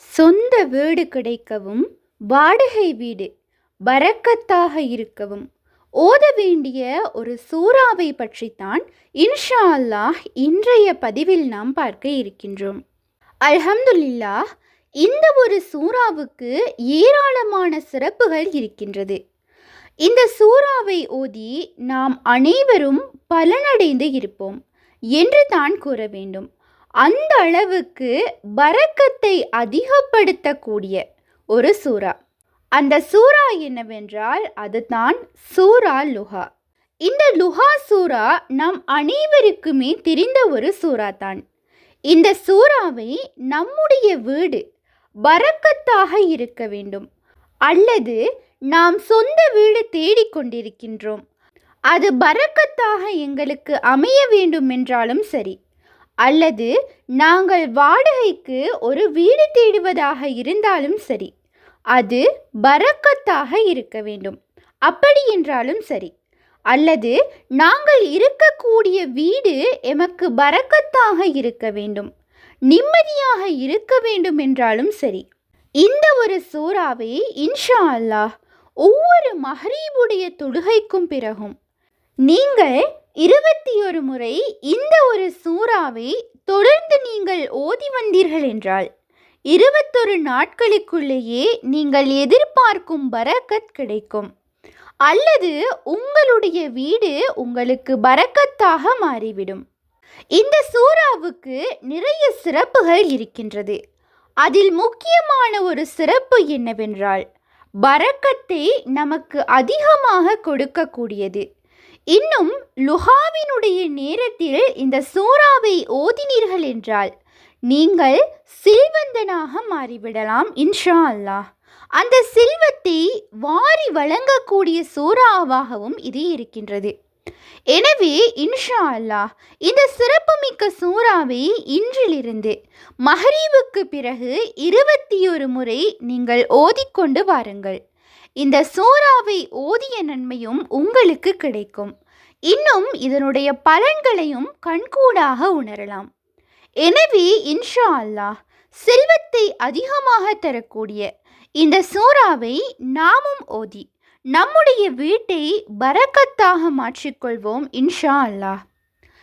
சொந்த வீடு கிடைக்கவும் வாடகை வீடு பரக்கத்தாக இருக்கவும். ஓத வேண்டிய ஒரு சூறாவை பற்றித்தான் இன்ஷா அல்லாஹ் இன்றைய பதிவில் நாம் பார்க்க இருக்கின்றோம். அல்ஹம்துல்லாஹ் இந்த ஒரு சூறாவுக்கு ஏராளமான சிறப்புகள் இருக்கின்றது. இந்த சூறாவை ஓதி நாம் அனைவரும் பலனடைந்து இருப்போம் என்று தான் கூற வேண்டும். அந்த அளவுக்கு பறக்கத்தை அதிகப்படுத்தக்கூடிய ஒரு சூறா. அந்த சூறா என்னவென்றால் அதுதான் சூரா லுஹா. இந்த லுஹா சூறா நம் அனைவருக்குமே தெரிந்த ஒரு சூறா தான் இந்த சூறாவை நம்முடைய வீடு பறக்கத்தாக இருக்க வேண்டும். அல்லது நாம் சொந்த வீடு தேடிக்கொண்டிருக்கின்றோம் அது பறக்கத்தாக எங்களுக்கு அமைய வேண்டும் என்றாலும் சரி. அல்லது நாங்கள் வாடகைக்கு ஒரு வீடு தேடுவதாக இருந்தாலும் சரி அது பரக்கத்தாக இருக்க வேண்டும். அப்படி என்றாலும் சரி. அல்லது நாங்கள் இருக்கக்கூடிய வீடு எமக்கு பரக்கத்தாக இருக்க வேண்டும். நிம்மதியாக இருக்க வேண்டும் என்றாலும் சரி. இந்த ஒரு சூறாவை இன்ஷா அல்லாஹ் ஒவ்வொரு மஹரீபுடைய தொழுகைக்கும் பிறகும் நீங்கள் இருபத்தி ஒரு முறை இந்த ஒரு சூறாவை தொடர்ந்து நீங்கள் ஓதி வந்தீர்கள் என்றால் இருபத்தொரு நாட்களுக்குள்ளேயே நீங்கள் எதிர்பார்க்கும் பரக்கத் கிடைக்கும். அல்லது உங்களுடைய வீடு உங்களுக்கு பரக்கத்தாக மாறிவிடும். இந்த சூறாவுக்கு நிறைய சிறப்புகள் இருக்கின்றது. அதில் முக்கியமான ஒரு சிறப்பு என்னவென்றால் பரக்கத்தை நமக்கு அதிகமாக கொடுக்கக்கூடியது. இன்னும் லுஹாவினுடைய நேரத்தில் இந்த சூறாவை ஓதினீர்கள் என்றால் நீங்கள் செல்வந்தனாக மாறிவிடலாம் இன்ஷா அல்லாஹ். அந்த செல்வத்தை வாரி வழங்கக்கூடிய சூறாவாகவும் இது இருக்கின்றது. எனவே இன்ஷா அல்லாஹ் இந்த சிறப்புமிக்க சூறாவை இன்றிலிருந்து மஹரீவுக்கு பிறகு இருபத்தி ஒரு முறை நீங்கள் ஓதிக்கொண்டு வாருங்கள். இந்த சூறாவை ஓதிய நன்மையும் உங்களுக்கு கிடைக்கும். இன்னும் இதனுடைய பலன்களையும் கண்கூடாக உணரலாம். எனவே இன்ஷா அல்லாஹ் செல்வத்தை அதிகமாக தரக்கூடிய இந்த சூறாவை நாமும் ஓதி நம்முடைய வீட்டை பரக்கத்தாக மாற்றிக்கொள்வோம் இன்ஷா அல்லாஹ்.